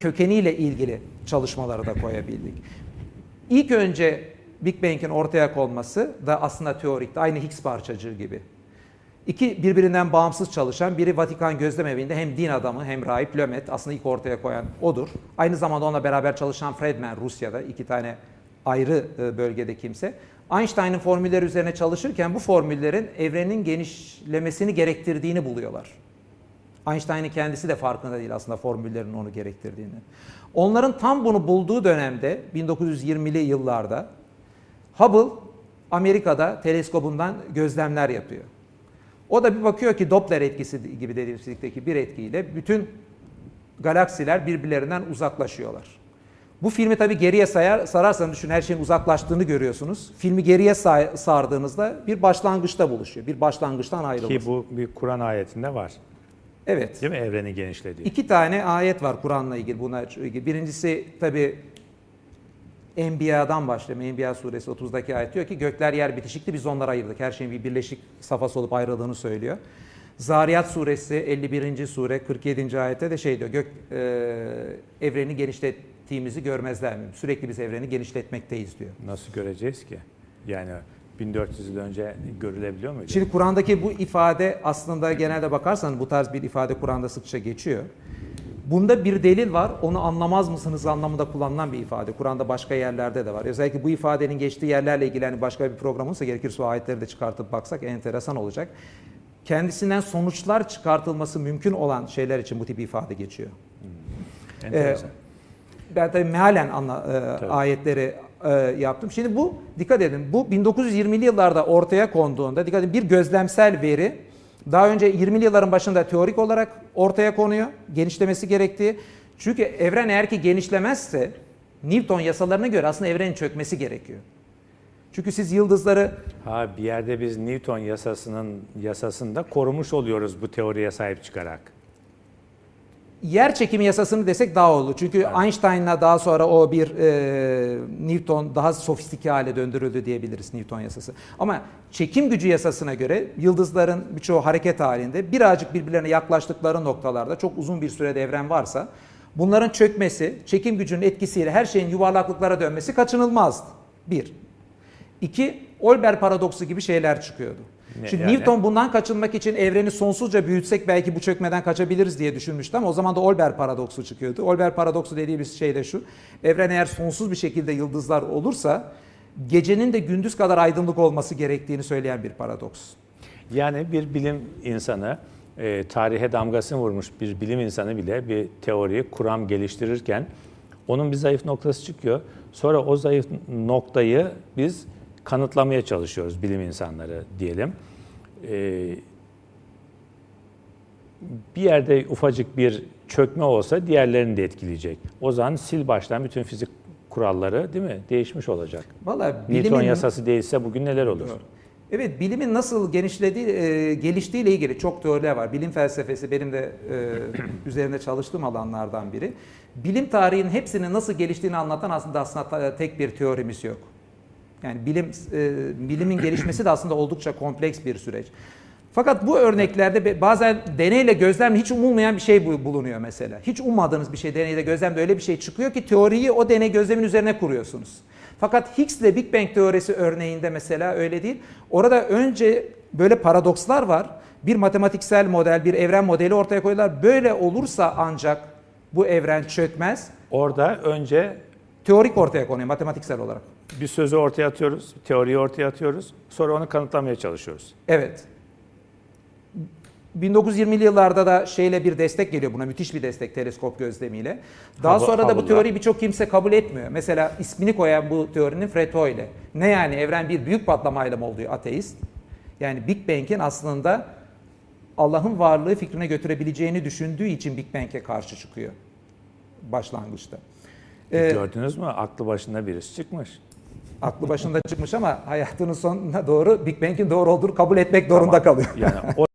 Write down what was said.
kökeniyle ilgili çalışmaları da koyabildik. İlk önce Big Bang'in ortaya konması da aslında teorikti. Aynı Higgs parçacığı gibi. İki birbirinden bağımsız çalışan biri Vatikan Gözlem Evi'nde hem din adamı hem rahip Lömet aslında ilk ortaya koyan odur. Aynı zamanda onunla beraber çalışan Friedman Rusya'da iki tane ayrı e, bölgede kimse. Einstein'ın formülleri üzerine çalışırken bu formüllerin evrenin genişlemesini gerektirdiğini buluyorlar. Einstein'ın kendisi de farkında değil aslında formüllerin onu gerektirdiğini. Onların tam bunu bulduğu dönemde 1920'li yıllarda Hubble Amerika'da teleskobundan gözlemler yapıyor. O da bir bakıyor ki Doppler etkisi gibi dediğimiz fizikteki bir etkiyle bütün galaksiler birbirlerinden uzaklaşıyorlar. Bu filmi tabii geriye sayar, sararsanız düşün her şeyin uzaklaştığını görüyorsunuz. Filmi geriye sardığınızda bir başlangıçta buluşuyor. Bir başlangıçtan ayrılıyor. Ki bu bir Kur'an ayetinde var. Evet. Değil mi? Evreni genişlediği. İki tane ayet var Kur'an'la ilgili buna ilgili. Birincisi tabi Enbiya'dan başlıyor. Enbiya suresi 30'daki ayet diyor ki gökler yer bitişikti biz onları ayırdık. Her şeyin bir birleşik safhası olup ayrıldığını söylüyor. Zariyat suresi 51. sure 47. ayette de şey diyor gök e, evreni genişlettiğimizi görmezler mi? Sürekli biz evreni genişletmekteyiz diyor. Nasıl göreceğiz ki? Yani 1400 yıl önce görülebiliyor muydu? Şimdi Kur'an'daki bu ifade aslında genelde bakarsanız bu tarz bir ifade Kur'an'da sıkça geçiyor. Bunda bir delil var. Onu anlamaz mısınız anlamında kullanılan bir ifade. Kur'an'da başka yerlerde de var. Özellikle bu ifadenin geçtiği yerlerle ilgili hani başka bir program olsa gerekirse o ayetleri de çıkartıp baksak enteresan olacak. Kendisinden sonuçlar çıkartılması mümkün olan şeyler için bu tip ifade geçiyor. Enteresan. Ben tabii mealen anla, e, Tabii. ayetleri e, yaptım. Şimdi bu dikkat edin bu 1920'li yıllarda ortaya konduğunda dikkat edin bir gözlemsel veri daha önce 20'li yılların başında teorik olarak ortaya konuyor. Genişlemesi gerektiği. Çünkü evren eğer ki genişlemezse Newton yasalarına göre aslında evrenin çökmesi gerekiyor. Çünkü siz yıldızları Ha bir yerde biz Newton yasasının yasasında korumuş oluyoruz bu teoriye sahip çıkarak. Yer çekimi yasasını desek daha olur. Çünkü Einstein'la daha sonra o bir e, Newton daha sofistike hale döndürüldü diyebiliriz Newton yasası. Ama çekim gücü yasasına göre yıldızların birçoğu hareket halinde birazcık birbirlerine yaklaştıkları noktalarda çok uzun bir sürede evren varsa bunların çökmesi, çekim gücünün etkisiyle her şeyin yuvarlaklıklara dönmesi kaçınılmazdı. Bir. İki, Olber paradoksu gibi şeyler çıkıyordu. Şimdi yani? Newton bundan kaçınmak için evreni sonsuzca büyütsek belki bu çökmeden kaçabiliriz diye düşünmüştü ama o zaman da Olber paradoksu çıkıyordu. Olber paradoksu dediğimiz şey de şu. Evren eğer sonsuz bir şekilde yıldızlar olursa gecenin de gündüz kadar aydınlık olması gerektiğini söyleyen bir paradoks. Yani bir bilim insanı, e, tarihe damgasını vurmuş bir bilim insanı bile bir teoriyi, kuram geliştirirken onun bir zayıf noktası çıkıyor. Sonra o zayıf noktayı biz kanıtlamaya çalışıyoruz bilim insanları diyelim. E, bir yerde ufacık bir çökme olsa diğerlerini de etkileyecek. O zaman sil baştan bütün fizik kuralları değil mi? Değişmiş olacak. Valla Newton bilimin yasası değilse bugün neler olur? Evet, bilimin nasıl genişlediği, e, geliştiğiyle ilgili çok teoriler var. Bilim felsefesi benim de e, üzerinde çalıştığım alanlardan biri. Bilim tarihinin hepsinin nasıl geliştiğini anlatan aslında aslında tek bir teorimiz yok. Yani bilim e, bilimin gelişmesi de aslında oldukça kompleks bir süreç. Fakat bu örneklerde bazen deneyle gözlemle hiç umulmayan bir şey bu- bulunuyor mesela. Hiç ummadığınız bir şey deneyle gözlemde öyle bir şey çıkıyor ki teoriyi o deney gözlemin üzerine kuruyorsunuz. Fakat Higgs ile Big Bang teorisi örneğinde mesela öyle değil. Orada önce böyle paradokslar var. Bir matematiksel model, bir evren modeli ortaya koyuyorlar. Böyle olursa ancak bu evren çökmez. Orada önce Teorik ortaya konuyor matematiksel olarak. Bir sözü ortaya atıyoruz, bir teoriyi ortaya atıyoruz. Sonra onu kanıtlamaya çalışıyoruz. Evet. 1920'li yıllarda da şeyle bir destek geliyor buna müthiş bir destek teleskop gözlemiyle. Daha sonra da bu teoriyi birçok kimse kabul etmiyor. Mesela ismini koyan bu teorinin Fred Hoyle. Ne yani evren bir büyük patlamayla mı oluyor ateist? Yani Big Bang'in aslında Allah'ın varlığı fikrine götürebileceğini düşündüğü için Big Bang'e karşı çıkıyor başlangıçta. Ee, Gördünüz mü? Aklı başında birisi çıkmış. Aklı başında çıkmış ama hayatının sonuna doğru Big Bang'in doğru olduğunu kabul etmek zorunda kalıyor. Yani